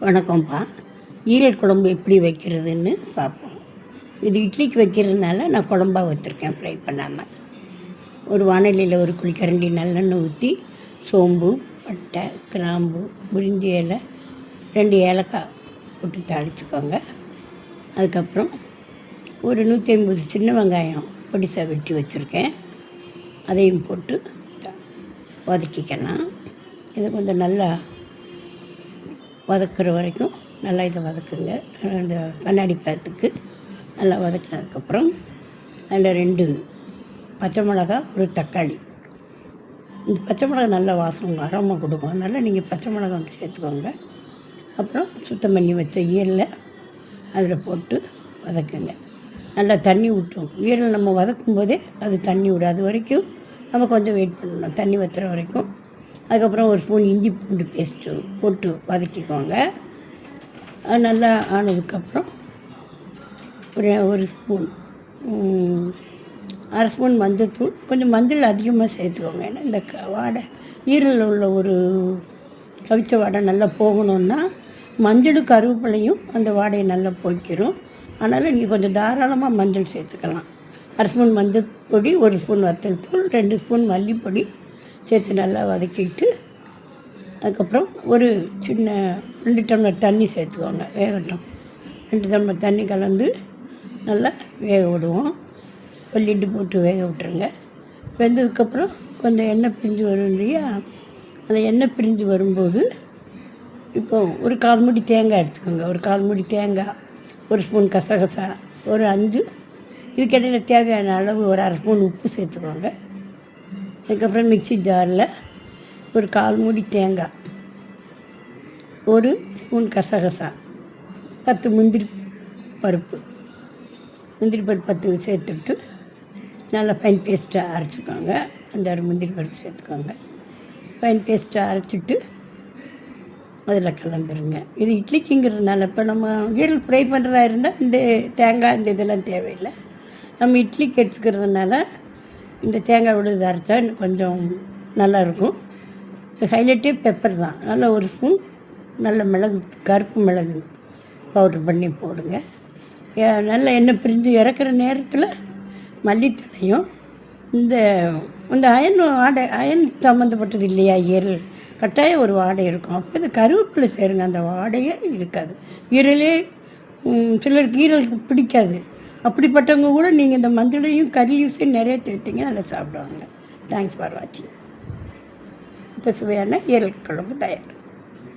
வணக்கம்ப்பா. ஈரல் குழம்பு எப்படி வைக்கிறதுன்னு பார்ப்போம். இது இட்லிக்கு வைக்கிறதுனால நான் குழம்பா வச்சுருக்கேன் ஃப்ரை பண்ணாமல் ஒரு வானலியில் ஒரு குழிக்கரண்டி நல்லெண்ணெய் ஊற்றி சோம்பு பட்டை கிராம்பு முரிஞ்சி இலை ரெண்டு ஏலக்காய் போட்டு தாளிச்சுக்கோங்க. அதுக்கப்புறம் ஒரு நூற்றி ஐம்பது சின்ன வெங்காயம் பொடிசாக வெட்டி வச்சுருக்கேன். அதையும் போட்டு த- வதக்கிக்கலாம். இதை கொஞ்சம் நல்லா வதக்குற வரைக்கும் நல்லா இதை வதக்குங்க. அந்த கண்ணாடி பழத்துக்கு நல்லா வதக்கினதுக்கப்புறம் அதில் ரெண்டு பச்சை மிளகா ஒரு தக்காளி. இந்த பச்சை மிளகா நல்ல வாசம் அரோமா கொடுக்கும். அதனால் நீங்கள் பச்சை மிளகா வந்து சேர்த்துக்கோங்க. அப்புறம் சுத்தம் பண்ணி வச்ச ஈரலை அதில் போட்டு வதக்குங்க. நல்லா தண்ணி விட்டும் ஈரல் நம்ம வதக்கும் போதே அது தண்ணி விடும். அது வரைக்கும் நம்ம கொஞ்சம் வெயிட் பண்ணணும். தண்ணி வத்துற வரைக்கும் அதுக்கப்புறம் ஒரு ஸ்பூன் இஞ்சி பூண்டு பேஸ்ட்டு போட்டு வதக்கிக்கோங்க. அது நல்லா ஆனதுக்கப்புறம் ஒரு ஒரு ஸ்பூன் அரை ஸ்பூன் மஞ்சத்தூள் கொஞ்சம் மஞ்சள் அதிகமாக சேர்த்துக்கோங்க. ஏன்னா இந்த க வாடை ஈரலில் உள்ள ஒரு கவிச்ச வாடை நல்லா போகணுன்னா மஞ்சளும் கருவேப்பிலையும் அந்த வாடையை நல்லா போய்க்கிடும் அதனால் நீங்கள் கொஞ்சம் தாராளமாக மஞ்சள் சேர்த்துக்கலாம். அரை ஸ்பூன் மஞ்சள் பொடி ஒரு ஸ்பூன் வத்தல் தூள் ரெண்டு ஸ்பூன் மல்லிப்பொடி சேர்த்து நல்லா வதக்கிட்டு அதுக்கப்புறம் ஒரு சின்ன ரெண்டு டம்ளர் தண்ணி சேர்த்துக்கோங்க வேகட்டும். ரெண்டு டம்ளர் தண்ணி கலந்து நல்லா வேக விடுவோம். ஒரு லிட்டு போட்டு வேக விட்டுருங்க. வெந்ததுக்கப்புறம் கொஞ்சம் எண்ணெய் பிரிஞ்சு வரும் இல்லையா? அந்த எண்ணெய் பிரிஞ்சு வரும்போது இப்போ ஒரு கால் மூடி தேங்காய் எடுத்துக்கோங்க. ஒரு கால் மூடி தேங்காய் ஒரு ஸ்பூன் கசகசா ஒரு அஞ்சு. இதுக்கிடையில் தேவையான அளவு ஒரு அரை ஸ்பூன் உப்பு சேர்த்துக்கோங்க. அதுக்கப்புறம் மிக்ஸி ஜாரில் ஒரு கால் மூடி தேங்காய் ஒரு ஸ்பூன் கசகசா பத்து முந்திரி பருப்பு. முந்திரி பருப்பு பத்து சேர்த்துட்டு நல்லா ஃபைன் பேஸ்ட்டாக அரைச்சிக்கோங்க. அஞ்சாறு முந்திரி பருப்பு சேர்த்துக்கோங்க. ஃபைன் பேஸ்ட்டாக அரைச்சிட்டு அதில் கலந்துருங்க. இது இட்லிக்குங்கிறதுனால இப்போ நம்ம ஈரல் ஃப்ரை பண்ணுறதா இருந்தால் இந்த தேங்காய் இந்த இதெல்லாம் தேவையில்லை. நம்ம இட்லிக்கு எடுத்துக்கிறதுனால இந்த தேங்காய் விழுது அரைச்சா இன்னும் கொஞ்சம் நல்லா இருக்கும் ஹைலைட்டே பெப்பர் தான். நல்ல ஒரு ஸ்பூன் நல்ல மிளகு கருப்பு மிளகு பவுட்ரு பண்ணி போடுங்க. நல்ல எண்ணெய் பிரிஞ்சு இறக்குற நேரத்தில் மல்லித்தலையும் இந்த இந்த அயன் ஆடை அயன் சம்மந்தப்பட்டது இல்லையா ஈரல் கட்டாயம் ஒரு வாடை இருக்கும். அப்போ இந்த கருவேப்பிலை சேருங்க. அந்த வாடையே இருக்காது. ஈரலே சிலருக்கு ஈரலுக்கு பிடிக்காது. அப்படிப்பட்டவங்க கூட நீங்கள் இந்த மஞ்சளையும் யூஸையும் நிறைய தேர்த்திங்க நல்லா சாப்பிடுவாங்க. தேங்க்ஸ் ஃபார் வாட்சிங் இப்போ சுவையான ஈரல் குழம்பு தயார்.